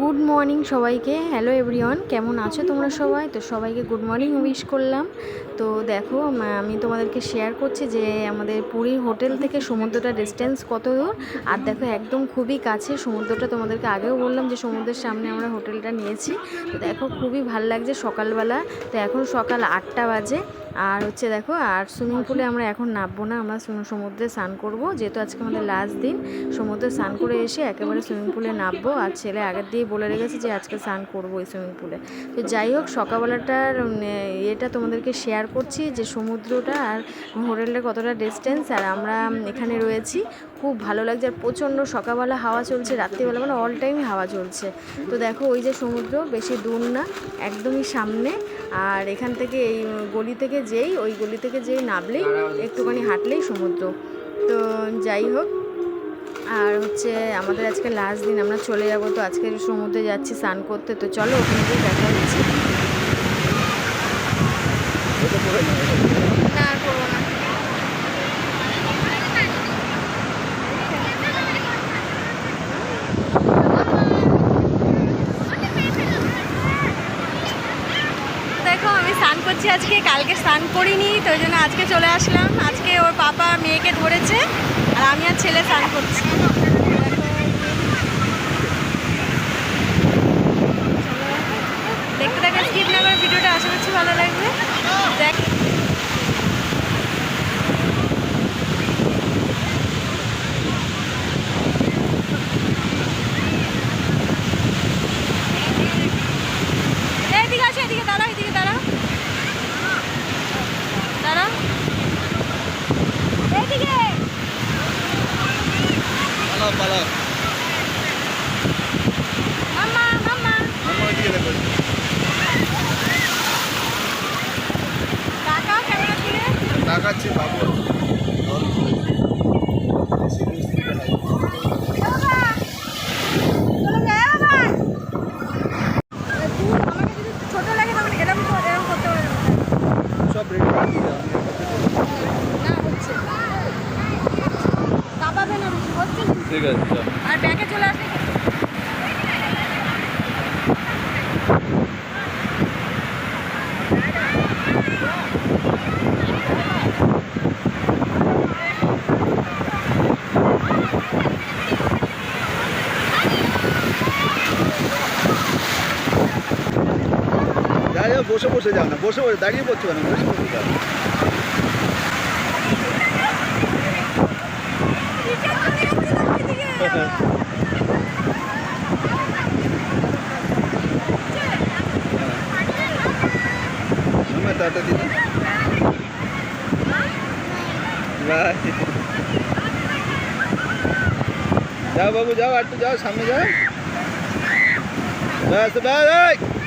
Good morning সবাইকে। Hello everyone কেমন আছো তোমরা সবাই? তো সবাইকে গুড মর্নিং উইশ করলাম। তো দেখো আমি তোমাদেরকে শেয়ার করছি যে আমাদের পুরী হোটেল থেকে সমুদ্রটা ডিস্টেন্স কত দূর? আর দেখো, একদম খুবই কাছে সমুদ্রটা, তোমাদেরকে আগেও বললাম যে সমুদ্রের সামনে আমরা হোটেলটা নিয়েছি। তো দেখো, খুবই ভালো লাগছে সকালবেলা। তো এখন সকাল আটটা বাজে। আর হচ্ছে দেখো, আর সুইমিং পুলে আমরা এখন নামবো না। আমরা সমুদ্রে স্নান করব। যেহেতু আজকে আমাদের লাস্ট দিন, সমুদ্রে স্নান করে এসে একেবারে সুইমিং পুলে নামবো। আর ছেলে আগের দিয়ে বলে রেখেছি যে আজকে স্নান করব এই সুইমিং পুলে। তো যাই হোক, সকালবেলাটার ইয়েটা তোমাদেরকে শেয়ার করছি যে সমুদ্রটা আর হোটেলটা কতটা ডিস্টেন্স আর আমরা এখানে রয়েছি। খুব ভালো লাগছে আর প্রচণ্ড সকালবেলা হাওয়া চলছে, রাত্রিবেলা মানে অল টাইম হাওয়া চলছে। তো দেখো ওই যে সমুদ্র, বেশি দূর না, একদমই সামনে। আর এখান থেকে এই গলি থেকে যেই, ওই গলি থেকে যেই নামলেই, একটুখানি হাঁটলেই সমুদ্র। তো যাই হোক আর হচ্ছে আমাদের আজকে লাস্ট দিন আমরা চলে যাব, তো আজকে সমুদ্রে যাচ্ছি স্নান করতে। তো চলো ওখানে গিয়ে দেখা হচ্ছে। আমি স্নান করছি আজকে, কালকে স্নান করিনি, তো ওই জন্য আজকে চলে আসলাম। আজকে ওর পাপা মেয়েকে ধরেছে। আমি আর ছেলে স্নান করছি। দেখতে দেখতে স্কিপ না করে ভিডিওটা, আশা করছি ভালো লাগবে। দেখ এদিকে আছে এদিকে দাঁড়া এদিকে দাঁড়া দাঁড়া এদিকে পালাও পালাও মাম্মা মাম্মা মামা ওইদিকে দেখো তাকাচ্ছে বাবু জল পড়েছে। বেশি মিষ্টি দেখায়। বাবা চলে যা বাবা আমাকে যদি ছোট লাগে তাহলে এরকম কর- এরকম করতে পারে সব রেডি করে দিয়ে দাও, আমি একটা না হচ্ছে কাঁপাবে না বেশি হচ্ছে কিন্তু। ঠিক আছে চল আর ব্যাগে চলে আসলে যা যা বসে বসে যাও না বসে বসে দাঁড়িয়ে পড়ছো কেন? বসে বসে যাও। tato जाओ बाबू जाओ आटो जाओ सामने जाओ बस बस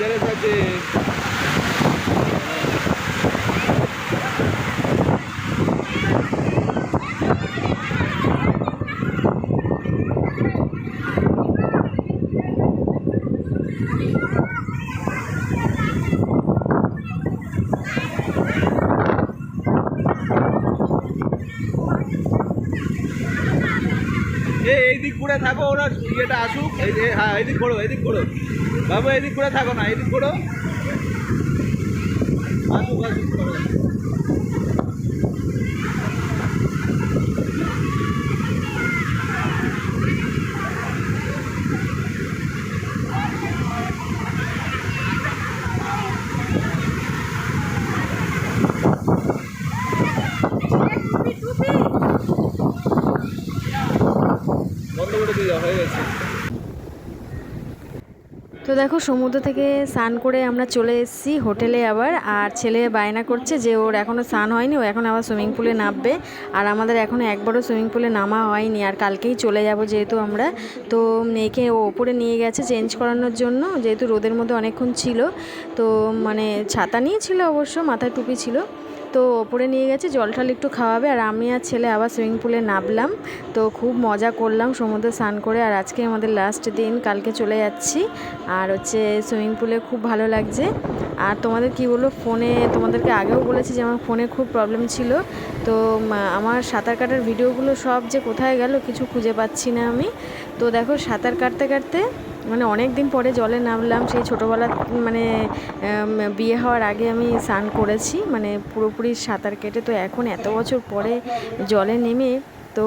ব্যাস এই! আছে ঘুরে থাকো, ওরা ইয়েটা আসুক। হ্যাঁ এদিক ঘোরো এদিক ঘোরো। বাবু, এদিক ঘুরে থাকো না, এদিক ঘোরো। আসুক আসুক তো দেখো, সমুদ্র থেকে স্নান করে আমরা চলে এসেছি হোটেলে আবার, আর ছেলে বায়না করছে যে ওর এখনও স্নান হয়নি, ও এখন আবার সুইমিং পুলে নামবে, আর আমাদের এখনও একবারও সুইমিং পুলে নামা হয়নি, আর কালকেই চলে যাব যেহেতু আমরা। তো মেয়েকে ও ওপরে নিয়ে গেছে চেঞ্জ করানোর জন্য, যেহেতু রোদের মধ্যে অনেকক্ষণ ছিল, তো মানে ছাতা নিয়েছিল অবশ্য মাথায় টুপি ছিল। তো ওপরে নিয়ে গেছে, জল টল একটু খাওয়াবে। আর আমি আর ছেলে আবার সুইমিং পুলে নামলাম। তো খুব মজা করলাম সমুদ্রে স্নান করে। আর আজকে আমাদের লাস্ট দিন, কালকে চলে যাচ্ছি। আর হচ্ছে সুইমিং পুলে খুব ভালো লাগছে। আর তোমাদের কি বলব, ফোনে তোমাদেরকে আগেও বলেছি যে আমার ফোনে খুব প্রবলেম ছিল। তো আমার সাঁতার কাটার ভিডিওগুলো সব যে কোথায় গেল কিছু খুঁজে পাচ্ছি না আমি। তো দেখো সাঁতার কাটতে কাটতে মানে অনেক দিন পরে জলে নামলাম, সেই ছোটোবেলা মানে বিয়ে হওয়ার আগে আমি স্নান করেছি মানে পুরোপুরি সাঁতার কেটে। তো এখন এত বছর পরে জলে নেমে, তো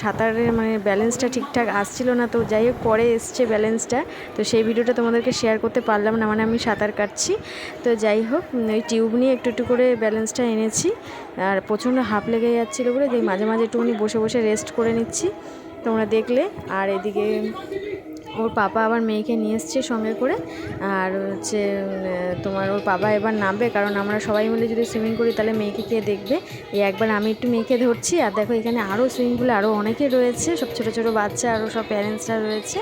সাঁতারের মানে ব্যালেন্সটা ঠিকঠাক আসছিল না। তো যাই হোক, পরে এসছে ব্যালেন্সটা তো সেই ভিডিওটা তোমাদেরকে শেয়ার করতে পারলাম না মানে আমি সাঁতার কাটছি। তো যাই হোক ওই টিউব নিয়ে একটু একটু করে ব্যালেন্সটা এনেছি। আর প্রচণ্ড হাফ লেগে যাচ্ছিল বলে, যে মাঝে মাঝে একটুখানি বসে বসে রেস্ট করে নিচ্ছি। তোমরা দেখলে, আর এদিকে ওর পাপা আবার মেয়েকে নিয়ে এসছে সঙ্গে করে। আর হচ্ছে তোমার ওর বাবা এবার নামবে, কারণ আমরা সবাই মিলে যদি সুইমিং করি, তাহলে মেয়েকে কে দেখবে? এই একবার আমি একটু মেয়েকে ধরছি, আর দেখো এখানে আরও সুইমিং পুলে আরও অনেকে রয়েছে, সব ছোটো ছোটো বাচ্চা আরও সব প্যারেন্টসরা রয়েছে।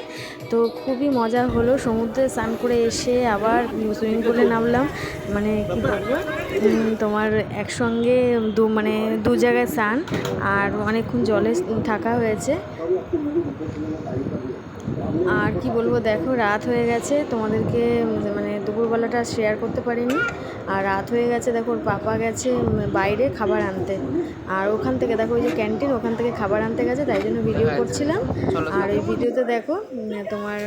তো খুবই মজা হলো, সমুদ্রে স্নান করে এসে আবার সুইমিং পুলে নামলাম। মানে কী বলব তোমার একসঙ্গে দু মানে দু জায়গায় স্নান, আর অনেকক্ষণ জলে থাকা হয়েছে। আর কি বলব দেখো রাত হয়ে গেছে। তোমাদেরকে মানে দুপুরবেলাটা শেয়ার করতে পারিনি। আর রাত হয়ে গেছে দেখো ওর পাপা গেছে বাইরে খাবার আনতে। আর ওখান থেকে দেখো ওই যে ক্যান্টিন ওখান থেকে খাবার আনতে গেছে তাই জন্য ভিডিও করছিলাম। আর এই ভিডিওতে দেখো তোমার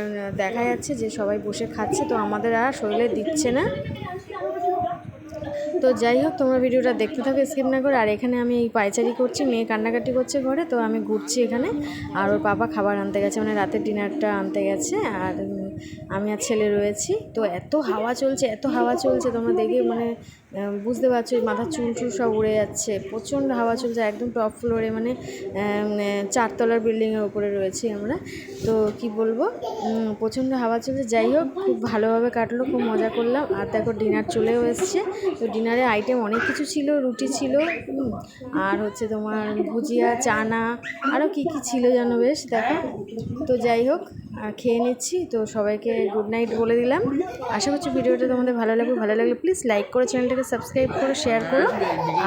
দেখা যাচ্ছে যে সবাই বসে খাচ্ছে তো আমাদের আর শরীরে দিচ্ছে না। তো যাই হোক, তোমরা ভিডিওটা দেখতে থাকো স্কিপ না করে। আর এখানে আমি এই পায়চারি করছি, মেয়ে কান্নাকাটি করছে ঘরে, তো আমি ঘুরছি এখানে। আর ওর বাবা খাবার আনতে গেছে মানে রাতের ডিনারটা আনতে গেছে। আর আমি আর ছেলে রয়েছি। তো এত হাওয়া চলছে, এত হাওয়া চলছে, তোমরা দেখে মানে বুঝতে পারছ মাথার চুল টুল সব উড়ে যাচ্ছে। প্রচণ্ড হাওয়া চলছে, একদম টপ ফ্লোরে মানে চারতলার বিল্ডিংয়ের উপরে রয়েছি আমরা। তো কি বলব প্রচণ্ড হাওয়া চলছে। যাই হোক, খুব ভালোভাবে কাটলো, খুব মজা করলাম। আর দেখো ডিনার চলেও এসছে। তো ডিনারে আইটেম অনেক কিছু ছিল, রুটি ছিল আর হচ্ছে তোমার ভুজিয়া, চানা আরও কী কী ছিল জানো বেশ, দেখো। তো যাই হোক খেয়ে নিচ্ছি। তো সবাইকে গুড নাইট বলে দিলাম। আশা করছি ভিডিওটা তোমাদের ভালো লাগবে। ভালো লাগলে প্লিজ লাইক করে চ্যানেলটাকে সাবস্ক্রাইব করো শেয়ার করো।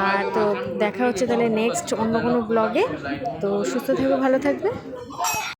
আর তো দেখা হচ্ছে তাহলে নেক্সট অন্য কোনো ব্লগে তো সুস্থ থাকবে ভালো থাকবে।